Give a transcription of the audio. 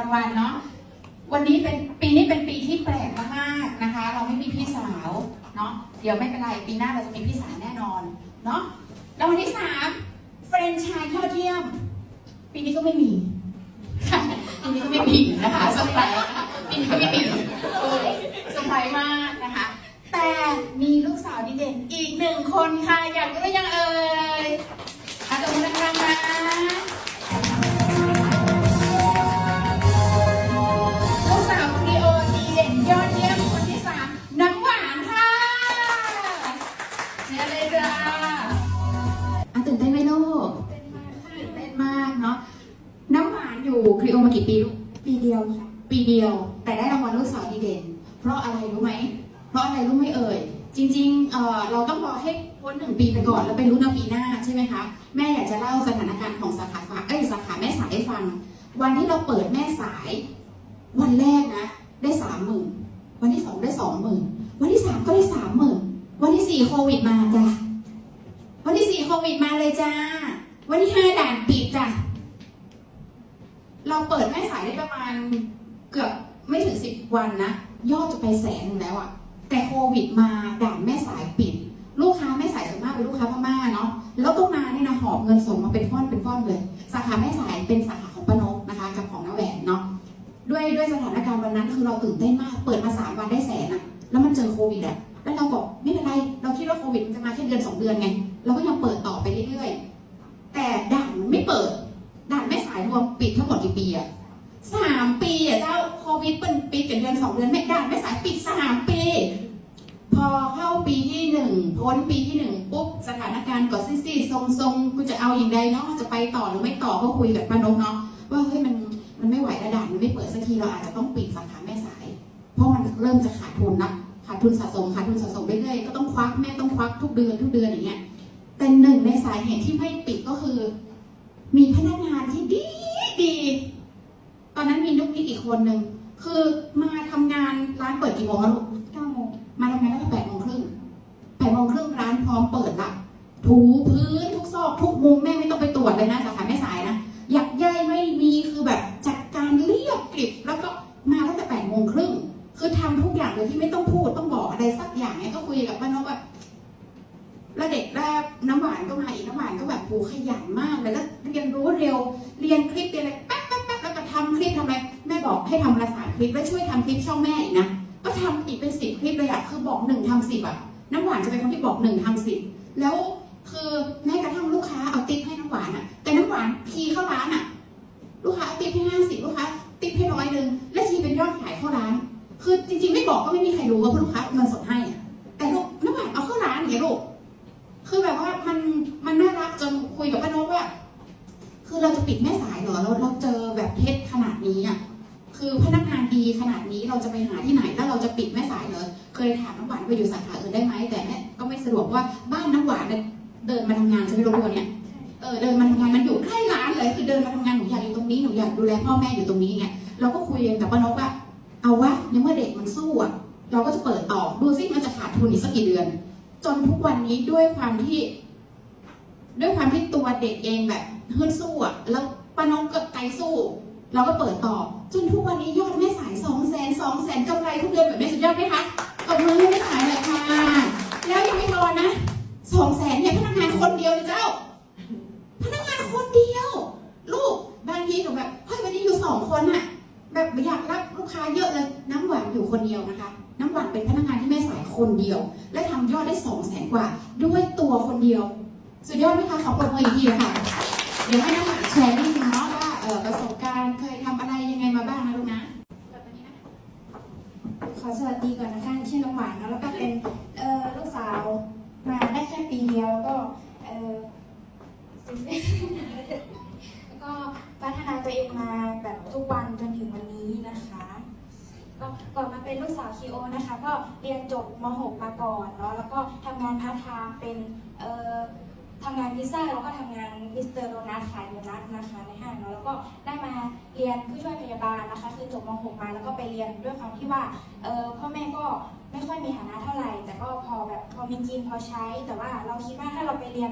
างวัลเนาะวันนี้เป็นปีนี้เป็นปีที่แปลกมากๆนะคะ เราไม่มีพี่สาวเนาะเดี๋ยวไม่เป็นไรปีหน้าเราจะมีพี่สาวแน่นอนเนาะรางวัลที่สามเฟรนชายยอดเยี่ยม ปีนี้ก็ไม่มีปีนี้ก็ไม่มีนะคะสไพรส์นะคะปีนี้ก็ไม่มีสไพรมากนะคะ แต่มีลูกสาวดีเด่นอีกหนึ่งคนค่ะอยากรู้หรือยัง อยู่ครีโอมากี่ปีลูกปีเดียวค่ะ ปีเดียว แต่ได้รางวัลลูกสาวดีเด่น เพราะอะไรรู้ไหม เพราะอะไรรู้ไหมเอ่ย จริงๆเอ่อเราต้องรอให้พ้นหนึ่งปีไปก่อนแล้วไปรู้นปีหน้าใช่ไหมคะ แม่อยากจะเล่าสถานการณ์ของสาขาฟ้าเอ้ยสาขาแม่สายให้ฟัง วันที่เราเปิดแม่สาย วันแรกนะ ได้สามหมื่นวันที่สองได้สองหมื่นวันที่สามก็ได้สามหมื่นวันที่สี่โควิดมาจ้ะวันที่สี่โควิดมาเลยจ้า วันที่ห้าด่านปิดจ้ะ เราเปิดแม่สายได้ประมาณเกือบไม่ถึงสิบวันนะยอดจะไปแสนแล้วอะแต่โควิดมาด่านแม่สายปิด ลูกค้าแม่สายส่วนมากเป็นลูกค้าพม่าเนาะแล้วก็มาเนี่ยนะหอบเงินส่งมาเป็นฟ่อนเป็นฟ่อนเลย สาขาแม่สายเป็นสาขาของปนกนะคะ กับของน้าแหวนเนาะด้วยด้วยสถานการณ์วันนั้นคือเราตื่นเต้นมาก เปิดมาสามวันได้แสนอะแล้วมันเจอโควิดอะแล้วเราบอกไม่เป็นไร เราคิดว่าโควิดมันจะมาแค่เดือนสองเดือนไงเราก็ยังเปิดต่อไปเรื่อยๆแต่ด่านมันไม่เปิด ด่านแม่สายรวมปิดทั้งหมดกี่ปีอะสาม ปีอะเจ้าโควิดเป็นปิดกันเดือนสองเดือนแม่ได่านแม่สายปิดสามปี พอเข้าปีที่หนึ่งพ้นปีที่หนึ่งปุ๊บสถานการณ์ก็ซิซี่ทรงๆกูจะเอาอย่างใดเนาะจะไปต่อหรือไม่ต่อก็คุยกับป้านกเนาะว่าเฮ้ยมันมันไม่ไหวแล้วด่านมันไม่เปิดสักทีเราอาจจะต้องปิดสาขาแม่สาย เพราะมันเริ่มจะขาดทุนละขาดทุนสะสมขาดทุนสะสมเรื่อยๆก็ต้องควักแม่ต้องควักทุกเดือนทุกเดือนอย่างเงี้ยแต่หนึ่งในสาเหตุที่ไม่ปิดก็คือ มีพนักงานที่ดีดี อนนั้นมีนุกนิกอีกคนหนึ่งคือมาทำงานร้านเปิดกี่โมงคะลูก9โมงมาทำงานตั้งแต่แปดโมงครึ่งแปดโมงครึ่งร้านพร้อมเปิดละถูพื้นทุกซอกทุกมุมแม่ไม่ต้องไปตรวจเลยนะสาขาแม่สายนะหยักใยไม่มีคือแบบจัดการเรียบกริบแล้วก็มาตั้งแต่แปดโมงครึ่งคือทำทุกอย่างโดยที่ไม่ต้องพูดต้องบอกอะไรสักอย่างเนี่ยก็คุยกับป้านกว่าแล้วเด็กแรกน้ำหวานก็มาอีกน้ำหวานก็แบบโหขยันมากเลยแล้วเรียนรู้เร็ว เรียนคลิปเรียนอะไร ให้ทำละสามคลิปแล้วช่วยทำคลิปช่องแม่อีกนะ ก็ทำอีกเป็นสิบคลิปเลยอะคือบอกหนึ่งทำสิบอะน้ำหวานจะเป็นคนที่บอกหนึ่งทำสิบแล้วคือแม้กระทั่งลูกค้าเอาติ๊บให้น้ำหวานอะแต่น้ำหวานทีเข้าร้านอะลูกค้าเอาติ๊บให้ห้าสิบลูกค้าติ๊บให้ร้อยหนึ่งและทีเป็นยอดขายเข้าร้าน คือจริงๆไม่บอกก็ไม่มีใครรู้ว่าลูกค้าเงินสดให้อะแต่ลูกน้ำหวานเอาเข้าร้านอย่างเงี้ยลูกคือแบบว่ามันมันน่ารักจนคุยกับป้านกว่า คือเราจะปิดแม่สายเหรอเราเราเจอแบบเท็จขนาดนี้อะ คือพนักงานดีขนาดนี้เราจะไปหาที่ไหนแล้วเราจะปิดแม่สายเลยเคยถามน้ำหวานไปอยู่สาขาอื่นได้ไหมแต่แม่ก็ไม่สะดวกว่าบ้านน้ำหวานเดินมาทำงานใช่ไหมรู้ตัวเนี่ยเออเดินมาทำงานมันอยู่ใกล้ร้านเลยคือเดินมาทำงานหนูอยากอยู่ตรงนี้หนูอยากดูแลพ่อแม่อยู่ตรงนี้ไงเราก็คุยกันกับป้านกว่าเอาวะในเมื่อเด็กมันสู้อะเราก็จะเปิดต่อดูซิมันจะขาดทุนอีกสักกี่เดือน จนทุกวันนี้ด้วยความที่ ด้วยความที่ตัวเด็กเองแบบฮึดสู้อะแล้วป้านกก็ใจสู้ เราก็เปิดต่อ จนทุกวันนี้ยอดแม่สายสองแสนสองแสนกำไรทุกเดือนแบบแม่สุดยอดไหมคะตบมือให้แม่สายเลยค่ะ แล้วยังไม่พอนะสองแสนเนี่ยพนักงานคนเดียวเลยเจ้า พนักงานคนเดียว ลูกบางทีหนูแบบเฮ้ยวันนี้อยู่สองคนอะแบบอยากรับลูกค้าเยอะเลยน้ำหวานอยู่คนเดียวนะคะ น้ำหวานเป็นพนักงานที่แม่สายคนเดียว และทำยอดได้สองแสนกว่า ด้วยตัวคนเดียว สุดยอดไหมคะขอปรบมืออีกทีค่ะ เดี๋ยวให้น้ำหวานแชร์ ขอสวัสดีก่อนนะคะชื่อน้องหวานเนอะแล้วก็เป็นเอ่อลูกสาวมาได้แค่ปีเดียวแล้วก็เอ่อแล้วก็พัฒนาตัวเองมาแบบทุกวันจนถึงวันนี้นะคะก็ก่อนมาเป็นลูกสาวคีโอนะคะก็เรียนจบม .6 มาก่อนเนาะแล้วก็ทำงานพาร์ทไทม์เป็นเอ่อำงานพิซซ่าแล้วก็ทำงานมิสเตอร์โดนัทขายโดนัทนะคะในห้างเนาะแล้วก็ได้มาเรียนผู้ช่วยพยาบาลนะคะคือจบม .6 มาแล้วก็ไปเรียนด้วยความที่ว่าเออพ่อแม่ก็ไม่ค่อยมีฐานะเท่าไหร่ แต่ก็พอแบบพอมีกินพอใช้ แต่ว่าเราคิดว่าถ้าเราไปเรียน